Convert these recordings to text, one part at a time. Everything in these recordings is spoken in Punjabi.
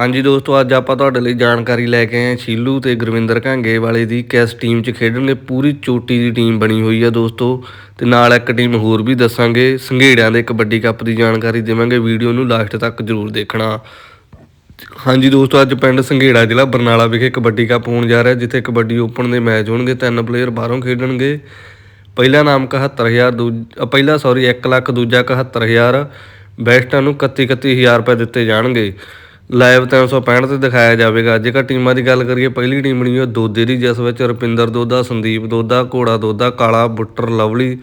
ਹਾਂਜੀ ਦੋਸਤੋ, ਅੱਜ ਆਪਾਂ ਤੁਹਾਡੇ ਲਈ ਜਾਣਕਾਰੀ ਲੈ ਕੇ ਆਏ ਸ਼ੀਲੂ ਤੇ ਗੁਰਵਿੰਦਰ ਘਾਂਗੇ ਵਾਲੇ ਦੀ ਕਿਸ ਟੀਮ 'ਚ ਖੇਡਣਗੇ ਪੂਰੀ ਚੋਟੀ ਦੀ ਟੀਮ ਬਣੀ ਹੋਈ ਹੈ ਦੋਸਤੋ ਤੇ ਨਾਲ ਇੱਕ ਟੀਮ ਹੋਰ ਵੀ ਦੱਸਾਂਗੇ। ਸੰਘੇੜਿਆਂ ਦੇ ਕਬੱਡੀ ਕੱਪ ਦੀ ਜਾਣਕਾਰੀ ਦੇਵਾਂਗੇ। ਵੀਡੀਓ ਨੂੰ ਲਾਸਟ ਤੱਕ ਜ਼ਰੂਰ ਦੇਖਣਾ। ਹਾਂਜੀ ਦੋਸਤੋ, ਅੱਜ ਪਿੰਡ ਸੰਘੇੜਾ ਜ਼ਿਲ੍ਹਾ ਬਰਨਾਲਾ ਵਿਖੇ ਕਬੱਡੀ ਕੱਪ ਹੋਣ ਜਾ ਰਿਹਾ, ਜਿੱਥੇ ਕਬੱਡੀ ਓਪਨ ਦੇ ਮੈਚ ਹੋਣਗੇ। ਤਿੰਨ ਪਲੇਅਰ ਬਾਹਰੋਂ ਖੇਡਣਗੇ। ਪਹਿਲਾ ਨਾਮ 71000 ਦੂਜਾ ਪਹਿਲਾ ਸੌਰੀ 1 ਲੱਖ, ਦੂਜਾ 71000 ਬੈਸਟਾਂ ਨੂੰ 31 31000 ਰੁਪਏ ਦਿੱਤੇ ਜਾਣਗੇ। ਲਾਈਵ 365 ਤੇ ਦਿਖਾਇਆ ਜਾਵੇਗਾ। ਜੇਕਰ ਟੀਮਾਂ ਦੀ ਗੱਲ ਕਰੀਏ, ਪਹਿਲੀ ਟੀਮ ਬਣੀ ਹੋਈ ਹੈ ਦੋਦੇ ਦੀ, ਜਿਸ ਵਿੱਚ ਰੁਪਿੰਦਰ ਦੋਦਾ ਸੰਦੀਪ ਦੋਦਾ ਘੋੜਾ ਦੋਦਾ ਕਾਲਾ, ਬੁੱਟਰ, ਲਵਲੀ,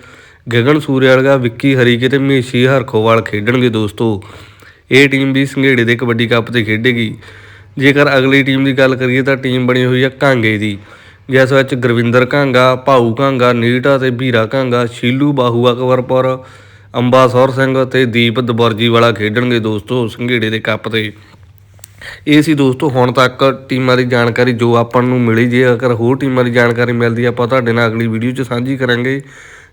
ਗਗਨ ਸੂਰਿਆਲਗਾ ਵਿੱਕੀ ਹਰੀਕੇ ਤੇ ਮੀਸ਼ੀ ਹਰਖੋਵਾਲ ਖੇਡਣਗੇ ਦੋਸਤੋ। ਇਹ ਟੀਮ ਵੀ ਸੰਘੇੜੇ ਦੇ ਕਬੱਡੀ ਕੱਪ ਤੇ ਖੇਡੇਗੀ। ਜੇਕਰ ਅਗਲੀ ਟੀਮ ਦੀ ਗੱਲ ਕਰੀਏ ਤਾਂ ਟੀਮ ਬਣੀ ਹੋਈ ਹੈ ਕਾਂਗੇ ਦੀ, ਜਿਸ ਵਿੱਚ ਗੁਰਵਿੰਦਰ ਕਾਂਗਾ, ਭਾਊ ਕਾਂਗਾ ਨੀਟਾ ਤੇ ਵੀਰਾ ਕਾਂਗਾ, ਸ਼ੀਲੂ ਬਾਹੂ, ਅਕਬਰਪੁਰ ਅੰਬਾ ਸੌਰ ਸਿੰਘ ਤੇ ਦੀਪ ਦਬਰਜੀ ਵਾਲਾ ਖੇਡਣਗੇ ਦੋਸਤੋ ਸੰਘੇੜੇ ਦੇ ਕੱਪ ਤੇ। ਇਹ ਸੀ ਦੋਸਤੋ, ਹੁਣ ਤੱਕ ਟੀਮਾਂ ਦੀ ਜਾਣਕਾਰੀ ਜੋ ਆਪਾਂ ਨੂੰ ਮਿਲੀ, ਜੇ ਅਗਰ ਹੋਰ ਟੀਮਾਂ ਦੀ ਜਾਣਕਾਰੀ ਮਿਲਦੀ, ਆਪਾਂ ਤੁਹਾਡੇ ਨਾਲ ਅਗਲੀ ਵੀਡੀਓ 'ਚ ਸਾਂਝੀ ਕਰਾਂਗੇ।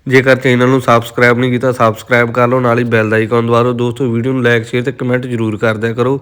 ਜੇਕਰ ਚੈਨਲ ਨੂੰ ਸਬਸਕ੍ਰਾਈਬ ਨਹੀਂ ਕੀਤਾ ਸਬਸਕ੍ਰਾਈਬ ਕਰ ਲਓ, ਨਾਲ ਹੀ ਬੈਲ ਦਾ ਆਈਕਨ ਦਬਾ ਦਿਓ। ਦੋਸਤੋ ਵੀਡੀਓ ਨੂੰ ਲਾਈਕ ਸ਼ੇਅਰ ਤੇ ਕਮੈਂਟ ਜ਼ਰੂਰ ਕਰਦਿਆ ਕਰੋ।